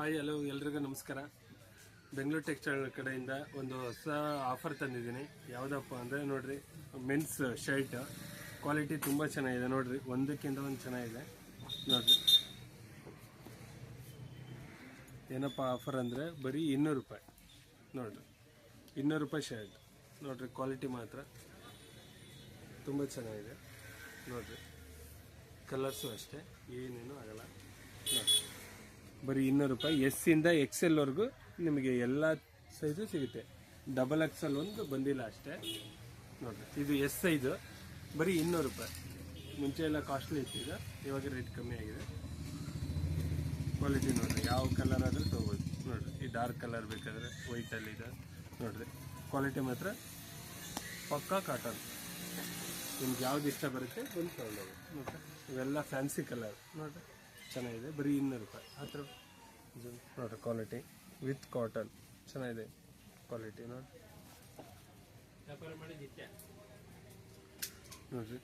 Hi hello ಎಲ್ರಿಗೂ ನಮಸ್ಕಾರ. Bengaluru textile ಕಡೆಯಿಂದ ಒಂದು ಹೊಸ ಆಫರ್ ತಂದಿದ್ದೀನಿ. ಯಾವುದಪ್ಪ ಅಂದರೆ ನೋಡಿರಿ ಮೆನ್ಸ್ ಶರ್ಟ್ ಕ್ವಾಲಿಟಿ ತುಂಬ ಚೆನ್ನಾಗಿದೆ ನೋಡಿರಿ, ಒಂದಕ್ಕಿಂತ ಒಂದು ಚೆನ್ನಾಗಿದೆ. ನೋಡಿರಿ. ಏನಪ್ಪ ಆಫರ್ ಅಂದರೆ ಬರೀ ಇನ್ನೂರು ರೂಪಾಯಿ. ನೋಡಿರಿ, ಇನ್ನೂರು ರೂಪಾಯಿ ಶರ್ಟ್ ನೋಡಿರಿ ಕ್ವಾಲಿಟಿ ಮಾತ್ರ. ತುಂಬ ಚೆನ್ನಾಗಿದೆ. ನೋಡಿರಿ ಕಲರ್ಸು ಅಷ್ಟೇ, ಏನೇನು ಆಗಲ್ಲ. ಬರೀ ಇನ್ನೂರು ರೂಪಾಯಿ. ಎಸ್ ಇಂದ ಎಕ್ಸ್ ಎಲ್ ವರೆಗೂ ನಿಮಗೆ ಎಲ್ಲ ಸೈಜು ಸಿಗುತ್ತೆ. ಡಬಲ್ ಎಕ್ಸ್ ಎಲ್ ಒಂದು ಬಂದಿಲ್ಲ ಅಷ್ಟೇ. ನೋಡ್ರಿ, ಇದು ಎಸ್ ಸೈಜು ಬರೀ ಇನ್ನೂರು ರೂಪಾಯಿ. ಮುಂಚೆ ಎಲ್ಲ ಕಾಸ್ಟ್ಲಿ ಇತ್ತು ಈಗ. ಇವಾಗ ರೇಟ್ ಕಮ್ಮಿ ಆಗಿದೆ. ಕ್ವಾಲಿಟಿ ನೋಡಿರಿ, ಯಾವ ಕಲರ್ ಆದರೂ ತೊಗೊಬೋದು. ನೋಡಿರಿ, ಈ ಡಾರ್ಕ್ ಕಲರ್ ಬೇಕಾದರೆ ವೈಟಲ್ಲಿ ಇದೆ. ನೋಡ್ರಿ ಕ್ವಾಲಿಟಿ ಮಾತ್ರ ಪಕ್ಕಾ ಕಾಟನ್ ನಿಮ್ಗೆ ಯಾವ್ದು ಇಷ್ಟ ಬರುತ್ತೆ, ಬಂದು ತೊಗೊಂಡೋಗಿ ನೋಡ್ರಿ, ಇವೆಲ್ಲ ಫ್ಯಾನ್ಸಿ ಕಲರ್ ನೋಡ್ರಿ. ಚೆನ್ನಾಗಿದೆ. ಬರೀ ಇನ್ನೂರು ರೂಪಾಯಿ. ಹತ್ರ ಇದು ನೋಡ್ರಿ ಕ್ವಾಲಿಟಿ ವಿತ್ ಕಾಟನ್ ಚೆನ್ನಾಗಿದೆ ಕ್ವಾಲಿಟಿ ನೋಡಿ. ನೋಡ್ರಿ.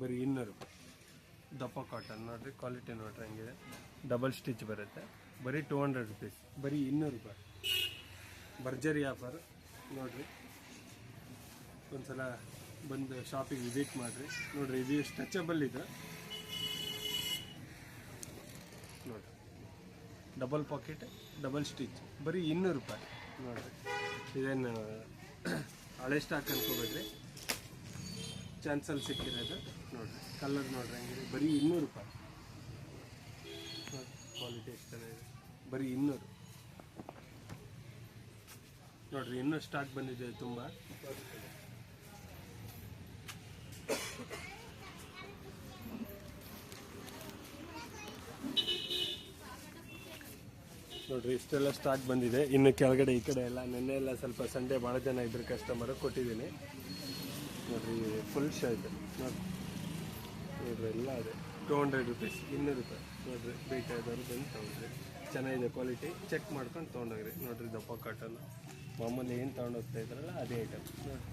ಬರೀ ಇನ್ನೂರು ರೂಪಾಯಿ. ದಪ್ಪ ಕಾಟನ್ ನೋಡ್ರಿ ಕ್ವಾಲಿಟಿ ನೋಡ್ರಿ ಹಂಗಿದೆ. ಡಬಲ್ ಸ್ಟಿಚ್ ಬರುತ್ತೆ. ಬರೀ ಟೂ ಹಂಡ್ರೆಡ್ ರುಪೀಸ್ ಬರೀ ಇನ್ನೂರು ರೂಪಾಯಿ. ಭರ್ಜರಿ ಆಫರ್ ನೋಡ್ರಿ. ಒಂದ್ಸಲ ಬಂದು ಶಾಪಿಗೆ ವಿಸಿಟ್ ಮಾಡಿರಿ. ನೋಡ್ರಿ ಇದು ಸ್ಟ್ರೆಚಬಲ್ ಇದೆ. ನೋಡ್ರಿ. ಡಬಲ್ ಪಾಕೆಟ್ ಡಬಲ್ ಸ್ಟಿಚ್ ಬರೀ ಇನ್ನೂರು ರೂಪಾಯಿ. ನೋಡ್ರಿ. ಇದೇನು ಹಳೆ ಸ್ಟಾಕ್ ಅನ್ಕೋಬೇಡ್ರಿ. ಚಾನ್ಸಲ್ಲಿ ಸಿಕ್ಕಿರೋದು. ನೋಡ್ರಿ ಕಲರ್ ನೋಡ್ರಿ ಹಂಗಿದೆ. ಬರೀ ಇನ್ನೂರು ರೂಪಾಯಿ. ಕ್ವಾಲಿಟಿ ಎಷ್ಟು ಚೆನ್ನಾಗಿದೆ. ಬರೀ ಇನ್ನೂರು. ನೋಡ್ರಿ ಇನ್ನೂ ಸ್ಟಾಕ್ ಬಂದಿದೆ ತುಂಬ. ನೋಡ್ರಿ, ಇಷ್ಟೆಲ್ಲ ಸ್ಟಾಕ್ ಬಂದಿದೆ. ಇನ್ನು ಕೆಳಗಡೆ ಈ ಕಡೆ ಎಲ್ಲ ನಿನ್ನೆ ಎಲ್ಲ ಸ್ವಲ್ಪ ಸಂಡೆ ಭಾಳ ಜನ ಇದ್ರು ಕಸ್ಟಮರ್ ಕೊಟ್ಟಿದ್ದೀನಿ. ನೋಡ್ರಿ ಫುಲ್ ಶರ್ಟ್ ನೋಡಿ ನೋಡ್ರಿ, ಎಲ್ಲ ಇದೆ. ಟೂ ಹಂಡ್ರೆಡ್ ರುಪೀಸ್ ಇನ್ನೂರು ರೂಪಾಯಿ. ನೋಡ್ರಿ, ಬೇಕಾದವರು ಬಂದು ತೊಗೊಂಡ್ರಿ. ಚೆನ್ನಾಗಿದೆ ಕ್ವಾಲಿಟಿ ಚೆಕ್ ಮಾಡ್ಕೊಂಡು ತೊಗೊಂಡೋಗ್ರಿ. ನೋಡ್ರಿ, ದಪ್ಪ ಕಾಟನ್ ಮಾಮೂಲಿ ಏನು ತೊಗೊಂಡೋಗ್ತಾ ಇದ್ರಲ್ಲ, ಅದೇ ಐಟಮ್ ನೋಡ್ರಿ.